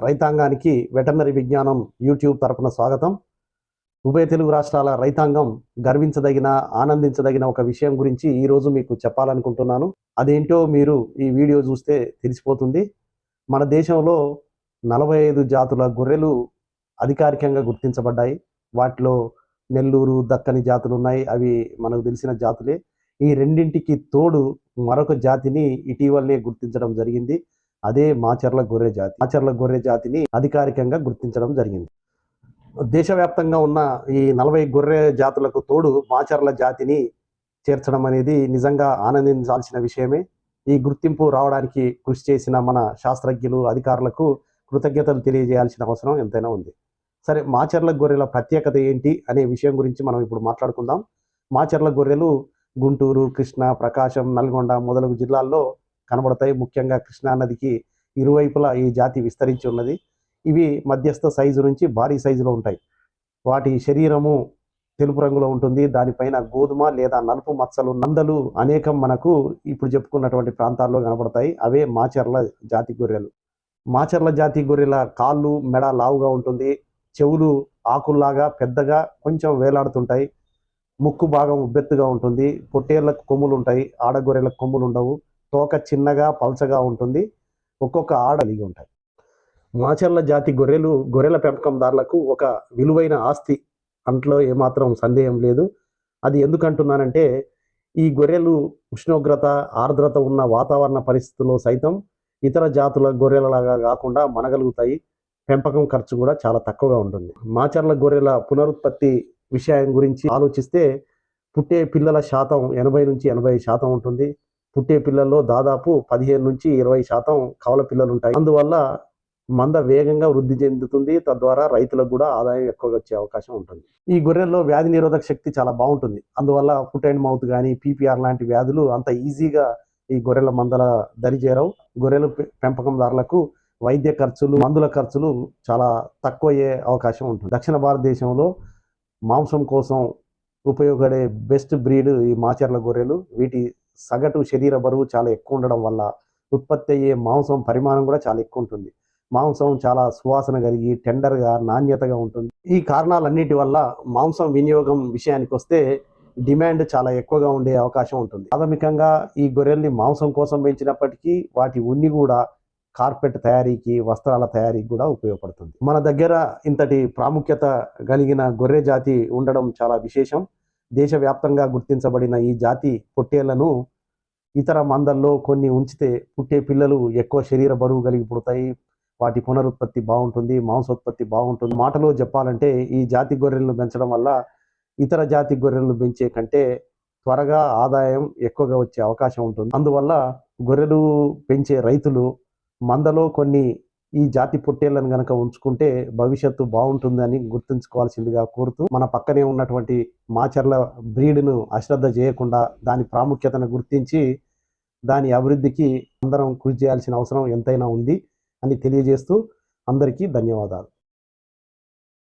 రైతాంగానికి వెటర్నరీ విజ్ఞానం యూట్యూబ్ తరపున స్వాగతం. ఉభయ తెలుగు రాష్ట్రాల రైతాంగం గర్వించదగిన ఆనందించదగిన ఒక విషయం గురించి ఈరోజు మీకు చెప్పాలనుకుంటున్నాను. అదేంటో మీరు ఈ వీడియో చూస్తే తెలిసిపోతుంది. మన దేశంలో నలభై ఐదు జాతుల గొర్రెలు అధికారికంగా గుర్తించబడ్డాయి. వాటిలో నెల్లూరు దక్కని జాతులు ఉన్నాయి అవి మనకు తెలిసిన జాతులే. ఈ రెండింటికి తోడు మరొక జాతిని ఇటీవలనే గుర్తించడం జరిగింది. అదే మాచర్ల గొర్రె జాతి. మాచర్ల గొర్రె జాతిని అధికారికంగా గుర్తించడం జరిగింది. దేశవ్యాప్తంగా ఉన్న ఈ నలభై గొర్రె జాతులకు తోడు మాచర్ల జాతిని చేర్చడం అనేది నిజంగా ఆనందించాల్సిన విషయమే. ఈ గుర్తింపు రావడానికి కృషి చేసిన మన శాస్త్రజ్ఞులు అధికారులకు కృతజ్ఞతలు తెలియజేయాల్సిన అవసరం ఎంతైనా ఉంది. సరే మాచర్ల గొర్రెల ప్రత్యేకత ఏంటి అనే విషయం గురించి మనం ఇప్పుడు మాట్లాడుకుందాం. మాచర్ల గొర్రెలు గుంటూరు కృష్ణా ప్రకాశం నల్గొండ మొదలగు జిల్లాల్లో కనబడతాయి. ముఖ్యంగా కృష్ణా నదికి ఇరువైపులా ఈ జాతి విస్తరించి ఉన్నది. ఇవి మధ్యస్థ సైజు నుంచి భారీ సైజులో ఉంటాయి. వాటి శరీరము తెలుపు రంగులో ఉంటుంది. దానిపైన గోధుమ లేదా నలుపు మచ్చలు నందలు అనేకం మనకు ఇప్పుడు చెప్పుకున్నటువంటి ప్రాంతాల్లో కనబడతాయి. అవే మాచర్ల జాతి గొర్రెలు. మాచర్ల జాతి గొర్రెల కాళ్ళు మెడ లావుగా ఉంటుంది. చెవులు ఆకుల్లాగా పెద్దగా కొంచెం వేలాడుతుంటాయి. ముక్కు భాగం ఉబ్బెత్తుగా ఉంటుంది. పొట్టేళ్ళకు కొమ్ములు ఉంటాయి. ఆడగొర్రెలకు కొమ్ములు ఉండవు. తోక చిన్నగా పల్చగా ఉంటుంది. ఒక్కొక్క ఆడ కలిగి ఉంటాయి. మాచర్ల జాతి గొర్రెలు గొర్రెల పెంపకందారులకు ఒక విలువైన ఆస్తి. అంట్లో ఏమాత్రం సందేహం లేదు. అది ఎందుకంటున్నానంటే ఈ గొర్రెలు ఉష్ణోగ్రత ఆర్ద్రత ఉన్న వాతావరణ పరిస్థితుల్లో సైతం ఇతర జాతుల గొర్రెలలాగా కాకుండా మనగలుగుతాయి. పెంపకం ఖర్చు కూడా చాలా తక్కువగా ఉంటుంది. మాచర్ల గొర్రెల పునరుత్పత్తి విషయం గురించి ఆలోచిస్తే పుట్టే పిల్లల శాతం ఎనభై నుంచి ఎనభై శాతం ఉంటుంది. పుట్టే పిల్లల్లో దాదాపు పదిహేను నుంచి ఇరవై శాతం కవల పిల్లలు ఉంటాయి అందువల్ల మంద వేగంగా వృద్ధి చెందుతుంది. తద్వారా రైతులకు కూడా ఆదాయం ఎక్కువగా వచ్చే అవకాశం ఉంటుంది. ఈ గొర్రెల్లో వ్యాధి నిరోధక శక్తి చాలా బాగుంటుంది. అందువల్ల ఫుట్ అండ్ మౌత్ కానీ పీపీఆర్ లాంటి వ్యాధులు అంత ఈజీగా ఈ గొర్రెల మందల దరి చేరవు. గొర్రెల పె- పెంపకందారులకు వైద్య ఖర్చులు మందుల ఖర్చులు చాలా తక్కువ అయ్యే అవకాశం ఉంటుంది. దక్షిణ భారతదేశంలో మాంసం కోసం ఉపయోగపడే బెస్ట్ బ్రీడ్ ఈ మాచర్ల గొర్రెలు. వీటి సగటు శరీర బరువు చాలా ఎక్కువ ఉండడం వల్ల ఉత్పత్తి అయ్యే మాంసం పరిమాణం కూడా చాలా ఎక్కువ ఉంటుంది. మాంసం చాలా సువాసన కలిగి టెండర్గా నాణ్యతగా ఉంటుంది. ఈ కారణాలన్నిటి వల్ల మాంసం వినియోగం విషయానికి వస్తే డిమాండ్ చాలా ఎక్కువగా ఉండే అవకాశం ఉంటుంది. ప్రాథమికంగా ఈ గొర్రెల్ని మాంసం కోసం పెంచినప్పటికీ వాటి ఉన్ని కూడా కార్పెట్ తయారీకి వస్త్రాల తయారీకి కూడా ఉపయోగపడుతుంది. మన దగ్గర ఇంతటి ప్రాముఖ్యత కలిగిన గొర్రె జాతి ఉండడం చాలా విశేషం. దేశవ్యాప్తంగా గుర్తించబడిన ఈ జాతి పొట్టేళ్ళను ఇతర మందల్లో కొన్ని ఉంచితే పుట్టే పిల్లలు ఎక్కువ శరీర బరువు కలిగి పుడతాయి. వాటి పునరుత్పత్తి బాగుంటుంది మాంసోత్పత్తి బాగుంటుంది. మాటలో చెప్పాలంటే ఈ జాతి గొర్రెలను పెంచడం వల్ల ఇతర జాతి గొర్రెలను పెంచే కంటే త్వరగా ఆదాయం ఎక్కువగా వచ్చే అవకాశం ఉంటుంది. అందువల్ల గొర్రెలు పెంచే రైతులు మందలో కొన్ని ఈ జాతి పొట్టేళ్ళను గనక ఉంచుకుంటే భవిష్యత్తు బాగుంటుందని గుర్తుంచుకోవాల్సిందిగా కోరుతూ మన పక్కనే ఉన్నటువంటి మాచర్ల బ్రీడ్ను అశ్రద్ధ చేయకుండా దాని ప్రాముఖ్యతను గుర్తించి దాని అభివృద్ధికి అందరం కృషి చేయాల్సిన అవసరం ఎంతైనా ఉంది అని తెలియజేస్తూ అందరికీ ధన్యవాదాలు.